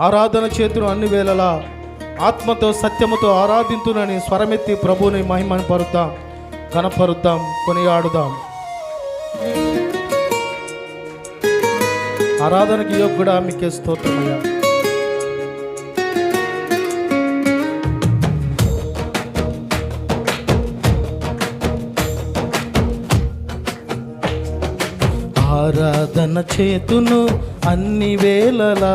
ఆరాధన చేతును అన్ని వేళలా ఆత్మతో సత్యముతో ఆరాధింతునని స్వరమెత్తి ప్రభుని మహిమను పరుద్దాం కనపరుద్దాం కొనియాడుదాం. ఆరాధనకి యోగ్యుడా మీకే స్తోత్రమయ్యా. ఆరాధన చేతును అన్ని వేళలా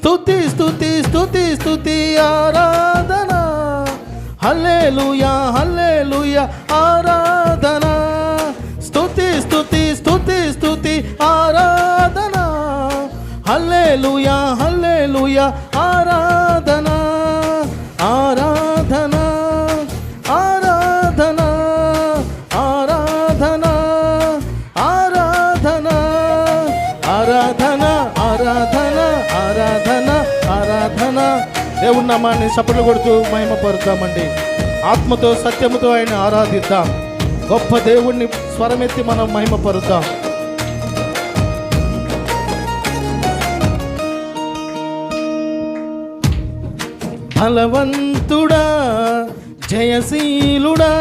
స్థుతి స్థుతి స్థుతి స్థుతి ఆరాధన. హల్లేలుయా హల్లేలుయా ఆరాధన. స్థుతి స్థుతి స్థుతి స్థుతి ఆరాధన. హల్లేలుయా దేవుని నామాన్ని సపట్లు కొడుతూ మహిమపరుద్దామండి. ఆత్మతో సత్యముతో ఆయన ఆరాధిద్దాం. గొప్ప దేవుణ్ణి స్వరమెత్తి మనం మహిమపరుద్దాం. బలవంతుడా జయశీలుడా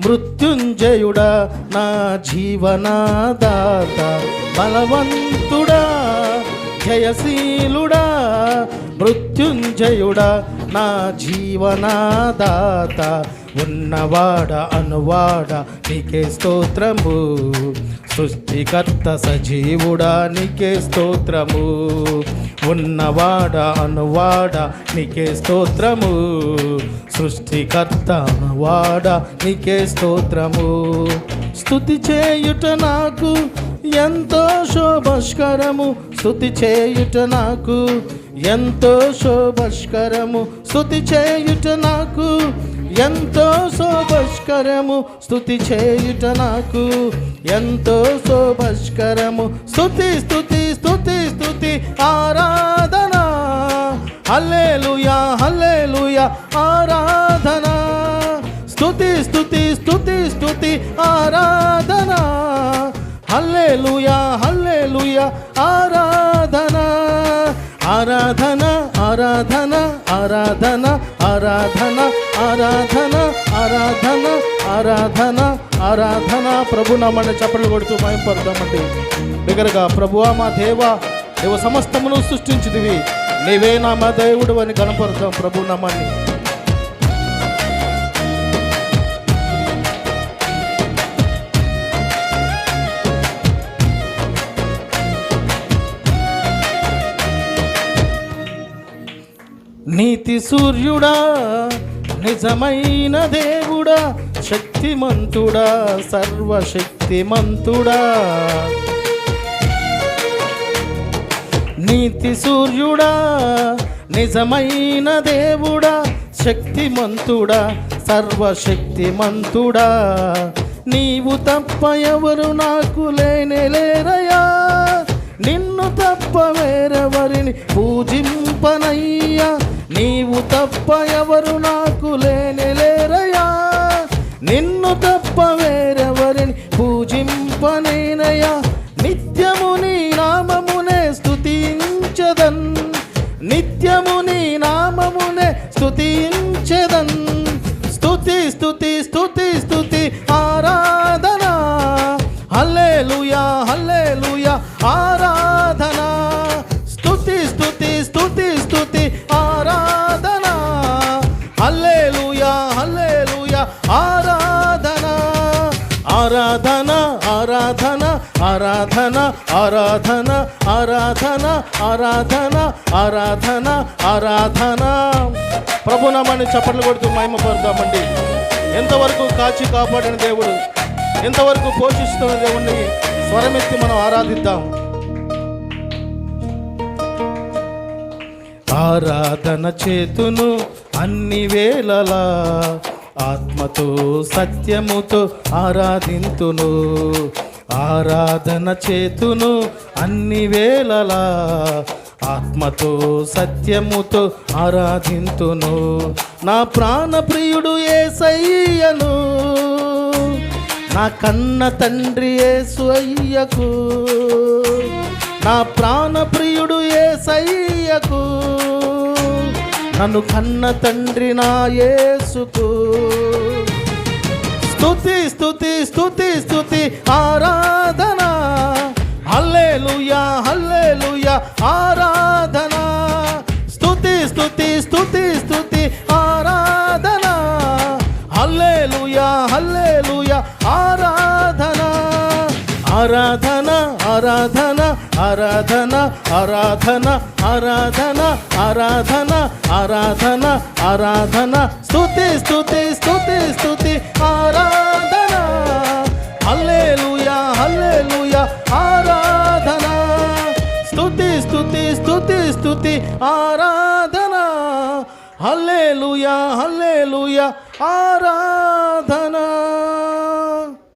మృత్యుంజయుడా నా జీవనాదాత బలవంతుడా జయశీలుడా మృత్యుంజయుడా నా జీవనాదాత ఉన్నవాడ అనువాడ నీకే స్తోత్రము. సృష్టికర్త సజీవుడా నీకే స్తోత్రము. ఉన్నవాడ అనువాడ నీకే స్తోత్రము. సృష్టికర్త అనువాడ నీకే స్తోత్రము. స్తుతి చేయుట నాకు ఎంతో శోభస్కరము స్తుతి చేయుట నాకు ఎంతో శోభస్కరము స్తుతి చేయుట నాకు ఎంతో శోభస్కరము స్తుతి చేయుట నాకు ఎంతో శోభస్కరము స్తుతి స్తుతి స్తుతి స్తుతి ఆరాధన. హల్లేలుయా హల్లేలుయా ఆరాధన. స్తుతి స్తుతి స్తుతి స్తుతి ఆరాధన. హల్లేలుయా హల్లేలుయా ఆరా ఆరాధన ఆరాధన ఆరాధన ఆరాధన ఆరాధన ఆరాధన ఆరాధన ఆరాధన. ప్రభు నామని చప్పట్లు కొడుతూ మయంపడదామండి దగ్గరగా ప్రభువా మా దేవ దేవ సమస్తమును సృష్టించిదివి నీవే నా మా దేవుడు అని కనపడతాం ప్రభు నామాన్ని. నీతి సూర్యుడా నిజమైన దేవుడా శక్తిమంతుడా సర్వశక్తిమంతుడా. నీతి సూర్యుడా నిజమైన దేవుడా శక్తిమంతుడా సర్వశక్తిమంతుడా. నీవు తప్ప ఎవరు నాకు లేనే లేరయా నిన్ను తప్ప వేరెవరిని పూజింపనయ్యా. నీవు తప్ప ఎవరు నాకు లేనే లేరయా నిన్ను తప్ప వేరెవరిని పూజింపనేనయా హల్లెలూయా. ఆరాధన ఆరాధన ఆరాధన ఆరాధన ఆరాధన ఆరాధన ఆరాధన ఆరాధన ఆరాధన. ప్రభునామాన్ని చప్పట్లు కొడుతూ మహిమ పడదామండి ఎంతవరకు కాచి కాపాడిన దేవుడు ఎంతవరకు పోషిస్తున్న దేవుణ్ణి స్వరమెత్తి మనం ఆరాధిద్దాం. ఆరాధన చేతును అన్ని వేళలా ఆత్మతో సత్యముతో ఆరాధింతును. ఆరాధన చేతును అన్ని వేళలా ఆత్మతో సత్యముతో ఆరాధింతును. నా ప్రాణప్రియుడు ఏ ఏసయ్యను. నా కన్న తండ్రి ఏ అయ్యకు. నా ప్రాణప్రియుడు ఏసయ్యకు. నన్ను కన్న తండ్రి నా యేసుకు. స్థుతి స్థుతి స్థుతి స్థుతి ఆరాధన. హల్లేలుయా హల్లేలుయా ఆరాధన. స్థుతి స్థుతి స్థుతి స్థుతి ఆరాధన ఆరాధన ఆరాధన ఆరాధన ఆరాధన ఆరాధన ఆరాధన. స్థుతి స్థుతి స్థుతి స్థుతి ఆరాధన. హల్లెలూయా హల్లెలూయా ఆరాధన. స్థుతి స్థుతి స్థుతి స్థుతి ఆరాధన. హల్లెలూయా హల్లెలూయా ఆరాధనా.